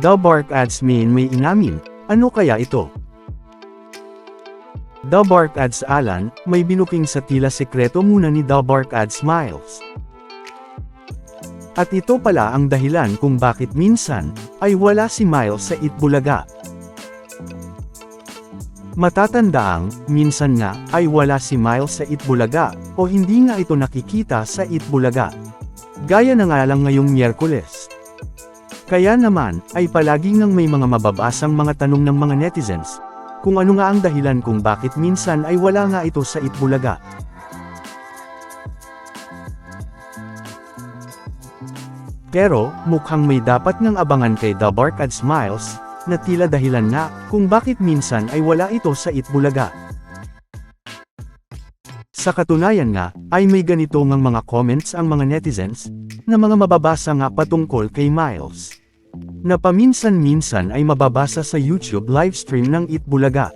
The Bark Ads Main may inamin, ano kaya ito? The Bark Ads Alan, may binuking sa tila sekreto muna ni The Bark Ads Miles. At ito pala ang dahilan kung bakit minsan, ay wala si Miles sa Itbulaga. Matatandaang, minsan nga, ay wala si Miles sa Itbulaga, o hindi nga ito nakikita sa Itbulaga. Gaya na nga lang ngayong Miyerkules. Kaya naman, ay palaging nang may mga mababasang mga tanong ng mga netizens, kung ano nga ang dahilan kung bakit minsan ay wala nga ito sa Itbulaga. Pero, mukhang may dapat ngang abangan kay The Bark at Smiles, na tila dahilan nga, kung bakit minsan ay wala ito sa Itbulaga. Sa katunayan nga, ay may ganito ngang mga comments ang mga netizens, na mga mababasa nga patungkol kay Miles. Na paminsan-minsan ay mababasa sa YouTube livestream ng Itbulaga.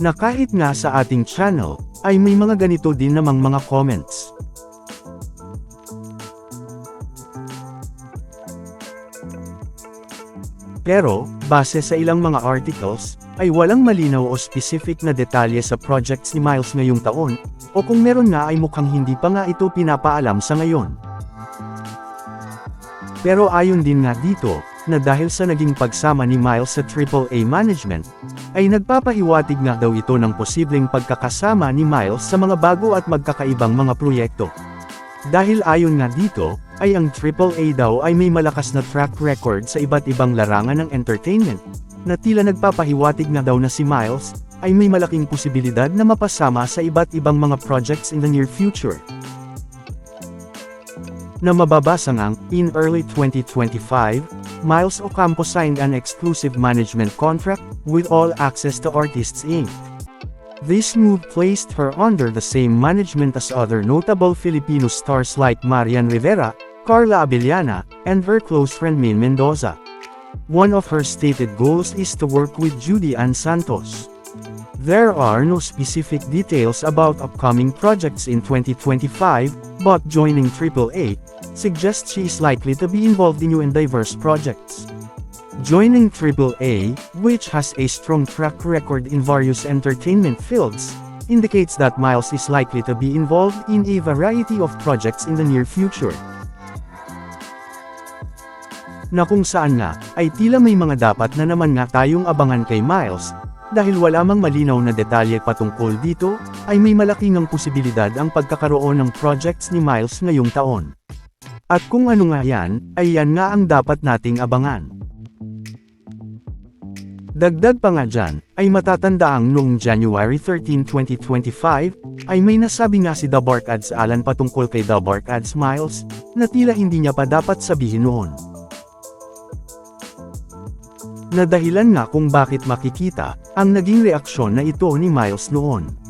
Na kahit nga sa ating channel, ay may mga ganito din namang mga comments. Pero, base sa ilang mga articles, ay walang malinaw o specific na detalye sa projects ni Miles ngayong taon, o kung meron nga ay mukhang hindi pa nga ito pinapaalam sa ngayon. Pero ayon din nga dito, na dahil sa naging pagsama ni Miles sa AAA management, ay nagpapahiwatig nga daw ito ng posibleng pagkakasama ni Miles sa mga bago at magkakaibang mga proyekto. Dahil ayon nga dito, ay ang AAA daw ay may malakas na track record sa iba't ibang larangan ng entertainment, na tila nagpapahiwatig na daw na si Miles, ay may malaking posibilidad na mapasama sa iba't ibang mga projects in the near future. Na mababasa ngang, in early 2025, Miles Ocampo signed an exclusive management contract with All Access to Artists Inc. This move placed her under the same management as other notable Filipino stars like Marian Rivera, Carla Abellana, and her close friend Min Mendoza. One of her stated goals is to work with Judy Ann Santos. There are no specific details about upcoming projects in 2025, but joining AAA suggests she is likely to be involved in new and diverse projects. Joining AAA, which has a strong track record in various entertainment fields, indicates that Miles is likely to be involved in a variety of projects in the near future. Na kung saan nga, ay tila may mga dapat na naman nga tayong abangan kay Miles, dahil wala mang malinaw na detalye patungkol dito, ay may malaking ang posibilidad ang pagkakaroon ng projects ni Miles ngayong taon. At kung ano nga yan, ay yan nga ang dapat nating abangan. Dagdag pa nga dyan, ay matatandaang noong January 13, 2025, ay may nasabi nga si The Bark Ads Alan patungkol kay The Bark Ads Miles, na tila hindi niya pa dapat sabihin noon. Na dahilan nga kung bakit makikita, ang naging reaksyon na ito ni Miles noon.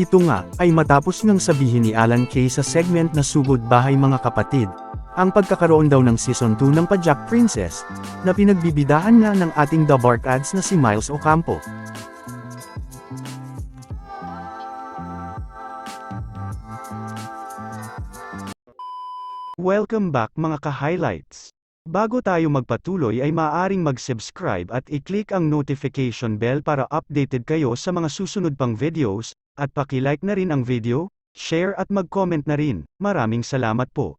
Ito nga, ay matapos ngang sabihin ni Alan Kay sa segment na Sugod Bahay Mga Kapatid, ang pagkakaroon daw ng Season 2 ng Pajak Princess, na pinagbibidahan nga ng ating The Bark Ads na si Miles Ocampo. Welcome back mga ka-highlights. Bago tayo magpatuloy ay maaaring mag-subscribe at i-click ang notification bell para updated kayo sa mga susunod pang videos, at paki-like na rin ang video, share at mag-comment na rin. Maraming salamat po.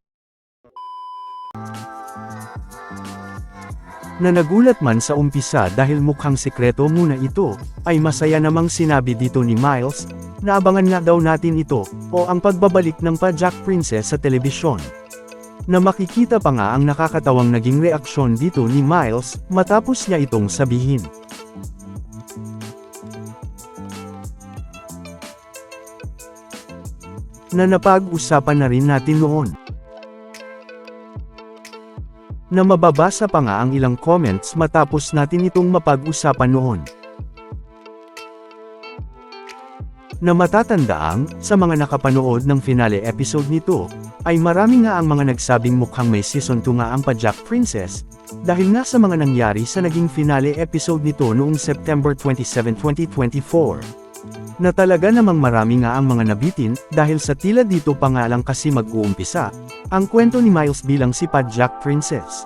Na nagulat man sa umpisa dahil mukhang sekreto muna ito, ay masaya namang sinabi dito ni Miles, na abangan nga daw natin ito, o ang pagbabalik ng Pajak Princess sa telebisyon. Na makikita pa nga ang nakakatawang naging reaksyon dito ni Miles, matapos niya itong sabihin. Na napag-usapan na rin natin noon. Na mababasa pa nga ang ilang comments matapos natin itong mapag-usapan noon. Na matatandaang, sa mga nakapanood ng finale episode nito, ay marami nga ang mga nagsabing mukhang may season 2 nga ang Pajak Princess, dahil nga sa mga nangyari sa naging finale episode nito noong September 27, 2024. Na talaga namang marami nga ang mga nabitin, dahil sa tila dito pa nga lang kasi mag-uumpisa, ang kwento ni Miles bilang si Jack Princess.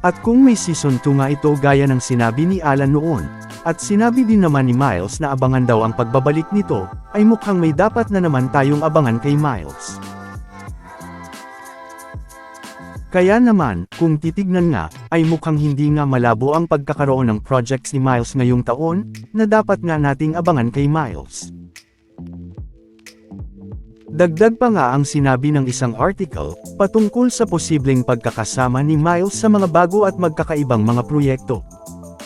At kung may season 2 nga ito gaya ng sinabi ni Alan noon, at sinabi din naman ni Miles na abangan daw ang pagbabalik nito, ay mukhang may dapat na naman tayong abangan kay Miles. Kaya naman, kung titignan nga, ay mukhang hindi nga malabo ang pagkakaroon ng projects ni Miles ngayong taon, na dapat nga nating abangan kay Miles. Dagdag pa nga ang sinabi ng isang article, patungkol sa posibleng pagkakasama ni Miles sa mga bago at magkakaibang mga proyekto.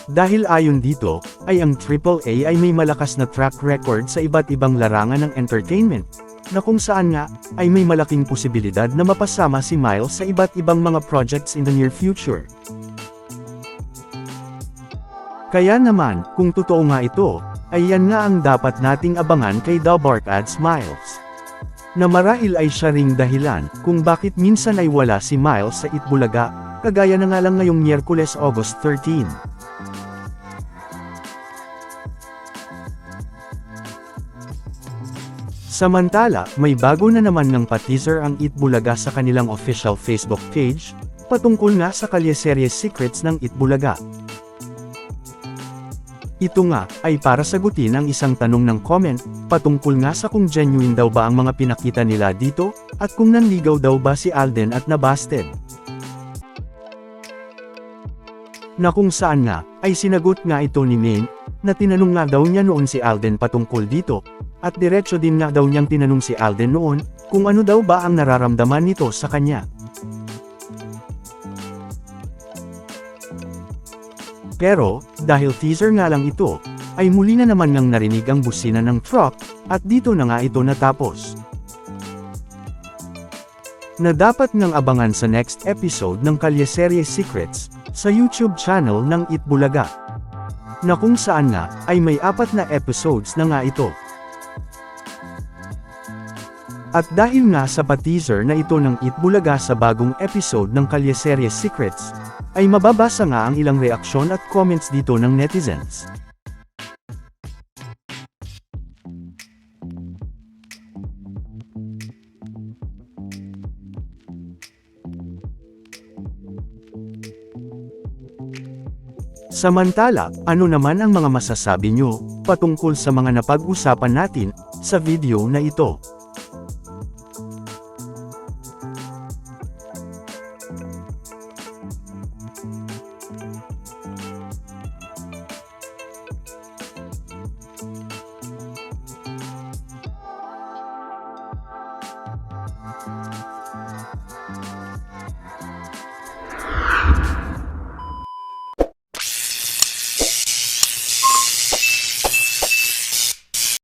Dahil ayon dito, ay ang AAA ay may malakas na track record sa iba't ibang larangan ng entertainment, na kung saan nga, ay may malaking posibilidad na mapasama si Miles sa iba't ibang mga projects in the near future. Kaya naman, kung totoo nga ito, ay yan nga ang dapat nating abangan kay Dalbark adds Miles. Na marahil ay siya ring dahilan kung bakit minsan ay wala si Miles sa Itbulaga, kagaya na nga lang ngayong Miyerkules August 13. Samantala, may bago na naman ng pa-teaser ang Itbulaga sa kanilang official Facebook page, patungkol nga sa kalyeserye Secrets ng Itbulaga. Ito nga, ay para sagutin ang isang tanong ng comment, patungkol nga sa kung genuine daw ba ang mga pinakita nila dito, at kung nanligaw daw ba si Alden at nabasted. Na kung saan nga, ay sinagot nga ito ni Maine, na tinanong nga daw niya noon si Alden patungkol dito, at diretso din nga daw niyang tinanong si Alden noon, kung ano daw ba ang nararamdaman nito sa kanya. Pero, dahil teaser nga lang ito, ay muli na naman ngang narinig ang busina ng truck, at dito na nga ito natapos. Na dapat ngang abangan sa next episode ng Kalyeserye Secrets, sa YouTube channel ng Itbulaga. Na kung saan nga, ay may apat na episodes na nga ito. At dahil nga sa pa-teaser na ito ng Itbulaga sa bagong episode ng Kalyeserye Secrets, ay mababasa nga ang ilang reaksyon at comments dito ng netizens. Samantala, ano naman ang mga masasabi nyo, patungkol sa mga napag-usapan natin, sa video na ito?